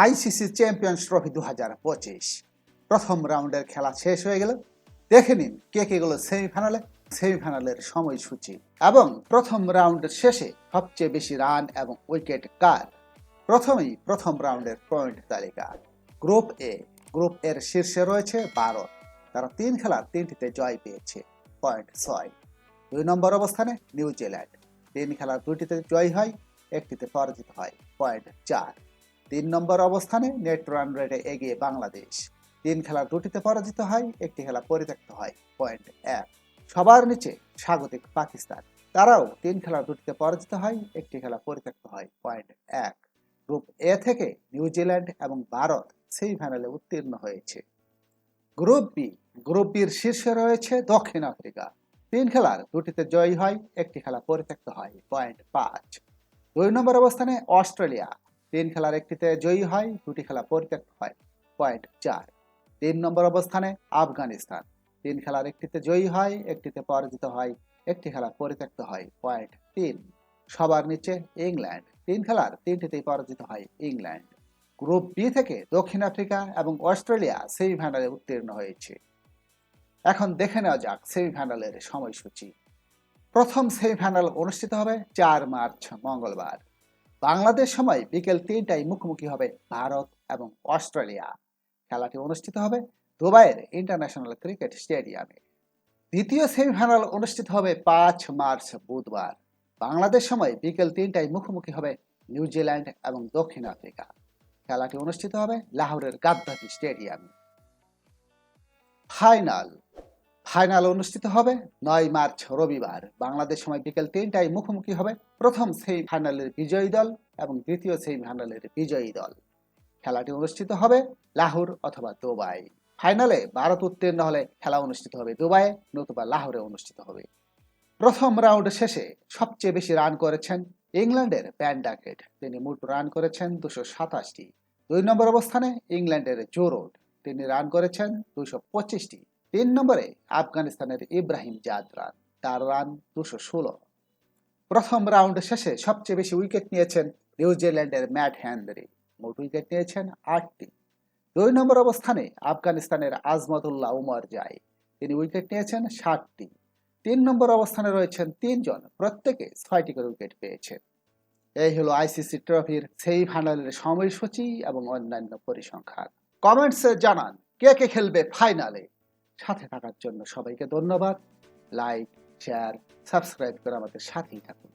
ICC champions trophy দু হাজার পঁচিশ। প্রথম রাউন্ডের খেলা শেষ হয়ে গেল। দেখে নিন কে কে গেল সেমিফাইনালে। সেমিফাইনালের সময়সূচি এবং প্রথম রাউন্ডের শেষে সবচেয়ে বেশি রান এবং উইকেট কার? প্রথমেই প্রথম রাউন্ডের পয়েন্ট তালিকা। গ্রুপ এ, গ্রুপ এর শীর্ষে রয়েছে ভারত তারা তিন খেলার তিনটিতে জয় পেয়েছে। পয়েন্ট ছয়। দুই নম্বর অবস্থানে নিউজিল্যান্ড। তিন খেলার দুটিতে জয় হয়, একটিতে পরাজিত হয়। পয়েন্ট চার। তিন নম্বর অবস্থানে নেট রান রেটে এগিয়ে বাংলাদেশ। তিন খেলার দুটিতে পরাজিত হয়, একটি খেলা পরিত্যক্ত হয়, পয়েন্ট এক। সবার নিচে স্বাগতিক পাকিস্তান। তারাও তিন খেলার দুটিতে পরাজিত হয়, একটি খেলা পরিত্যক্ত হয়, পয়েন্ট এক। গ্রুপ এ থেকে নিউজিল্যান্ড এবং ভারত সেমিফাইনালে উত্তীর্ণ হয়েছে। গ্রুপ বি, গ্রুপ বির শীর্ষে রয়েছে দক্ষিণ আফ্রিকা। তিন খেলার দুটিতে জয়ী হয়, একটি খেলা পরিত্যক্ত হয়, পয়েন্ট পাঁচ। দুই নম্বর অবস্থানে অস্ট্রেলিয়া। তিন খেলার একটিতে জয়ী হয়, দুটি খেলা পরিত্যক্ত হয়। পয়েন্ট চার। তিন নম্বর অবস্থানে আফগানিস্তান। তিন খেলার একটিতে জয়ী হয়, একটিতে পরাজিত হয়, একটি খেলা পরিত্যক্ত হয়। পয়েন্ট তিন। সবার নিচে ইংল্যান্ড। তিন খেলার তিনটিতেই পরাজিত হয় ইংল্যান্ড। গ্রুপ বি থেকে দক্ষিণ আফ্রিকা এবং অস্ট্রেলিয়া সেমিফাইনালে উত্তীর্ণ হয়েছে। এখন দেখে নেওয়া যাক সেমিফাইনালের সময়সূচি। প্রথম সেমিফাইনাল অনুষ্ঠিত হবে চার মার্চ, মঙ্গলবার। বাংলাদেশ সময় বিকেল তিনটায় মুখোমুখি হবে ভারত এবং অস্ট্রেলিয়া। খেলাটি অনুষ্ঠিত হবে দুবাইয়ের ইন্টারন্যাশনাল ক্রিকেট স্টেডিয়ামে। দ্বিতীয় সেমিফাইনাল অনুষ্ঠিত হবে পাঁচ মার্চ বুধবার। বাংলাদেশ সময় বিকেল তিনটায় মুখোমুখি হবে নিউজিল্যান্ড এবং দক্ষিণ আফ্রিকা। খেলাটি অনুষ্ঠিত হবে লাহোরের গাদ্দাফি স্টেডিয়ামে। ফাইনাল ফাইনাল অনুষ্ঠিত হবে নয় মার্চ রবিবার। বাংলাদেশ সময় বিকেল তিনটায় মুখোমুখি হবে প্রথম সেই ফাইনালের বিজয়ী দল এবং দ্বিতীয় সেই ফাইনালের বিজয়ী দল। খেলাটি অনুষ্ঠিত হবে লাহোর অথবা দুবাই। ফাইনালে ভারত উত্তীর্ণ হলে খেলা অনুষ্ঠিত হবে দুবাইয়ে নতুবা লাহোরে অনুষ্ঠিত হবে। প্রথম রাউন্ড শেষে সবচেয়ে বেশি রান করেছেন ইংল্যান্ডের প্যান্ডাকেট। তিনি মোট রান করেছেন দুশো সাতাশটি। দুই নম্বর অবস্থানে ইংল্যান্ডের জোরোড। তিনি রান করেছেন দুশো পঁচিশটি। তিন নম্বরে আফগানিস্তানের ইব্রাহিম জাদরান তার রান দুশো ষোলো। প্রথম রাউন্ড শেষে সবচেয়ে বেশি উইকেট নিয়েছেন নিউজিল্যান্ডের ম্যাট হ্যান্ডরি মোট উইকেট নিয়েছেন আটটি। দুই নম্বর অবস্থানে আফগানিস্তানের আজমতুল্লাহ উমর জাই, তিনি উইকেট নিয়েছেন ষাটটি। তিন নম্বর অবস্থানে রয়েছেন তিনজন, প্রত্যেকে ছয়টি করে উইকেট পেয়েছেন। এই হলো আইসিসি ট্রফির সেই ফাইনালের সময়সূচি এবং অন্যান্য পরিসংখ্যান। কমেন্টসে জানান, কে কে খেলবে ফাইনালে? সাথে থাকার জন্য সবাইকে ধন্যবাদ। লাইক শেয়ার সাবস্ক্রাইব করে আমাদের সাথেই থাকুন।